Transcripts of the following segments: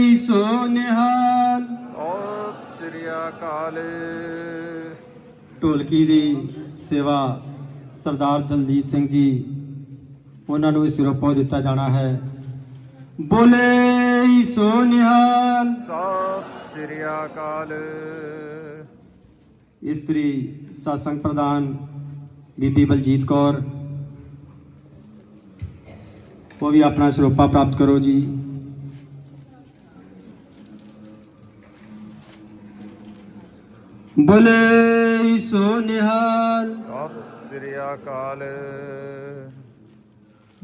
ਸੋ ਨਿਹਾਲ ਸਤਿ ਸ੍ਰੀ ਅਕਾਲ। ਢੋਲਕੀ ਦੀ ਸੇਵਾ ਸਰਦਾਰ ਦਲਜੀਤ ਸਿੰਘ ਜੀ ਉਹਨਾਂ ਨੂੰ ਸਿਰੋਪੋ ਦਿੱਤਾ ਜਾਣਾ ਹੈ। ਬੋਲੇ ਸੋ ਨਿਹਾਲ ਸਤਿ ਸ੍ਰੀ ਅਕਾਲ। ਇਸਤਰੀ ਸਾਸੰਗ ਪ੍ਰਧਾਨ ਬੀਬੀ ਬਲਜੀਤ ਕੌਰ ਉਹ ਵੀ ਆਪਣਾ ਸਰੋਪਾ ਪ੍ਰਾਪਤ ਕਰੋ ਜੀ। ਬੋਲੇ ਸੋ ਨਿਹਾਲ। ਸਤਿ ਸ੍ਰੀ ਅਕਾਲ।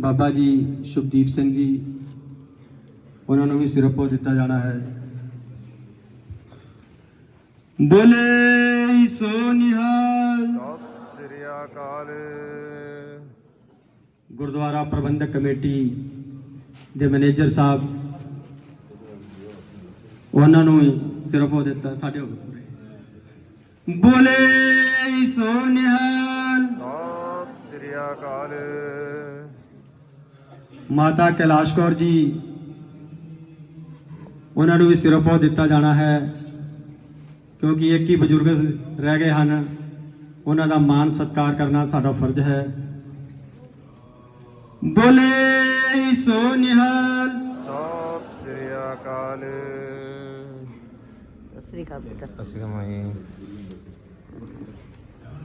ਬਾਬਾ ਜੀ ਸ਼ੁਭਦੀਪ ਸਿੰਘ ਜੀ ਉਹਨਾਂ ਨੂੰ ਵੀ ਸਿਰਪੋ ਦਿੱਤਾ ਜਾਣਾ ਹੈ। ਬੋਲੇ ਸੋ ਨਿਹਾਲ। ਸਤਿ ਸ੍ਰੀ ਅਕਾਲ। ਗੁਰਦੁਆਰਾ ਪ੍ਰਬੰਧਕ ਕਮੇਟੀ ਦੇ ਮੈਨੇਜਰ ਸਾਹਿਬ ਉਹਨਾਂ ਨੂੰ ਉਹ ਦਿੱਤਾ ਸਾਡੇ ਹੋ ਗਏ ਪੂਰੇ। ਬੋਲੇ ਸੋ ਨਿਹਾਲ ਸਤਿ ਸ੍ਰੀ ਅਕਾਲ। ਮਾਤਾ ਕੈਲਾਸ਼ ਕੌਰ ਜੀ ਉਹਨਾਂ ਨੂੰ ਵੀ ਉਹ ਦਿੱਤਾ ਜਾਣਾ ਹੈ ਕਿਉਂਕਿ ਇੱਕ ਹੀ ਬਜ਼ੁਰਗ ਰਹਿ ਗਏ ਹਨ। ਉਹਨਾਂ ਦਾ ਮਾਨ ਸਤਿਕਾਰ ਕਰਨਾ ਸਾਡਾ ਫਰਜ਼ ਹੈ। ਬੋਲੇ ਸੋ ਨਿਹਾਲ ਸਤਿ ਸ੍ਰੀ ਅਕਾਲ। ਸਤਿ ਸ੍ਰੀ ਅਕਾਲ ਬੇਟਾ। ਅਸੀਂ ਕਮਾਈ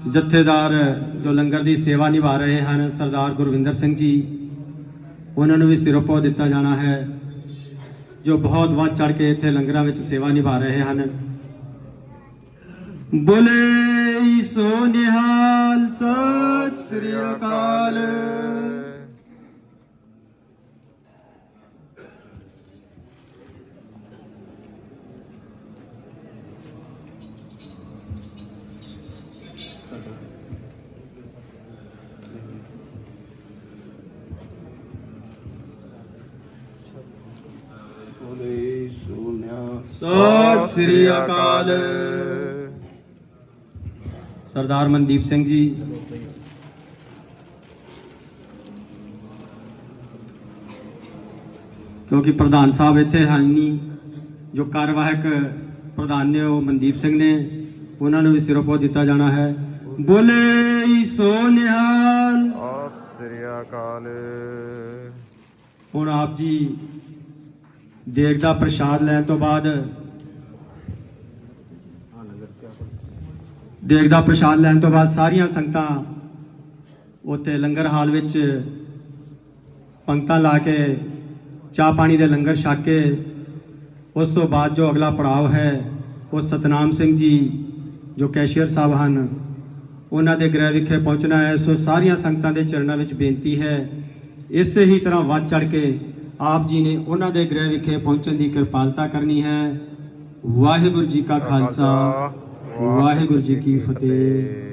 ਜਥੇਦਾਰ ਜੋ ਲੰਗਰ ਦੀ ਸੇਵਾ ਨਿਭਾ ਰਹੇ ਹਨ, ਸਰਦਾਰ ਗੁਰਵਿੰਦਰ ਸਿੰਘ ਜੀ, ਉਹਨਾਂ ਨੂੰ ਵੀ ਸਿਰੋਪੋ ਦਿੱਤਾ ਜਾਣਾ ਹੈ, ਜੋ ਬਹੁਤ ਵੱਧ ਚੜ ਕੇ ਇੱਥੇ ਲੰਗਰਾਂ ਵਿੱਚ ਸੇਵਾ ਨਿਭਾ ਰਹੇ ਹਨ। ਬੋਲੇ ਸੋ ਨਿਹਾਲ, ਸਤਿ ਸ੍ਰੀ ਅਕਾਲ। ਸਤਿ ਸ੍ਰੀ ਅਕਾਲ। ਸਰਦਾਰ ਮਨਦੀਪ ਸਿੰਘ ਜੀ। ਕਿਉਂਕਿ ਪ੍ਰਧਾਨ ਸਾਹਿਬ ਇੱਥੇ ਹਨ ਨਹੀਂ ਜੋ ਕਾਰਵਾਹਕ ਪ੍ਰਧਾਨ ਨੇ ਉਹ ਮਨਦੀਪ ਸਿੰਘ ਨੇ ਉਹਨਾਂ ਨੂੰ ਵੀ ਸਿਰੋਪੋ ਦਿੱਤਾ ਜਾਣਾ ਹੈ। ਬੋਲੇ ਸੋ ਨਿਹਾਲ। ਸਤਿ ਸ੍ਰੀ ਅਕਾਲ। ਹੁਣ ਆਪ ਜੀ ਦੇਗ ਦਾ ਪ੍ਰਸ਼ਾਦ ਲੈਣ ਤੋਂ ਬਾਅਦ ਦੇਗ ਦਾ ਪ੍ਰਸ਼ਾਦ ਲੈਣ ਤੋਂ ਬਾਅਦ ਸਾਰੀਆਂ ਸੰਗਤਾਂ ਉੱਥੇ ਲੰਗਰ ਹਾਲ ਵਿੱਚ ਪੰਕਤਾਂ ਲਾ ਕੇ ਚਾਹ ਪਾਣੀ ਦੇ ਲੰਗਰ ਛਕ ਕੇ, ਉਸ ਤੋਂ ਬਾਅਦ ਜੋ ਅਗਲਾ ਪੜਾਅ ਹੈ, ਉਹ ਸਤਨਾਮ ਸਿੰਘ ਜੀ, ਜੋ ਕੈਸ਼ੀਅਰ ਸਾਹਿਬ ਹਨ, ਉਹਨਾਂ ਦੇ ਗ੍ਰਹਿ ਵਿਖੇ ਪਹੁੰਚਣਾ ਹੈ। ਸੋ ਸਾਰੀਆਂ ਸੰਗਤਾਂ ਦੇ ਚਰਨਾਂ ਵਿੱਚ ਬੇਨਤੀ ਹੈ, ਇਸੇ ਹੀ ਤਰ੍ਹਾਂ ਵੱਧ ਚੜ ਕੇ ਆਪ ਜੀ ਨੇ ਉਹਨਾਂ ਦੇ ਗ੍ਰਹਿ ਵਿਖੇ ਪਹੁੰਚਣ ਦੀ ਕਿਰਪਾਲਤਾ ਕਰਨੀ ਹੈ। ਵਾਹਿਗੁਰੂ ਜੀ ਕਾ ਖਾਲਸਾ ਵਾਹਿਗੁਰੂ ਜੀ ਕੀ ਫਤਿਹ।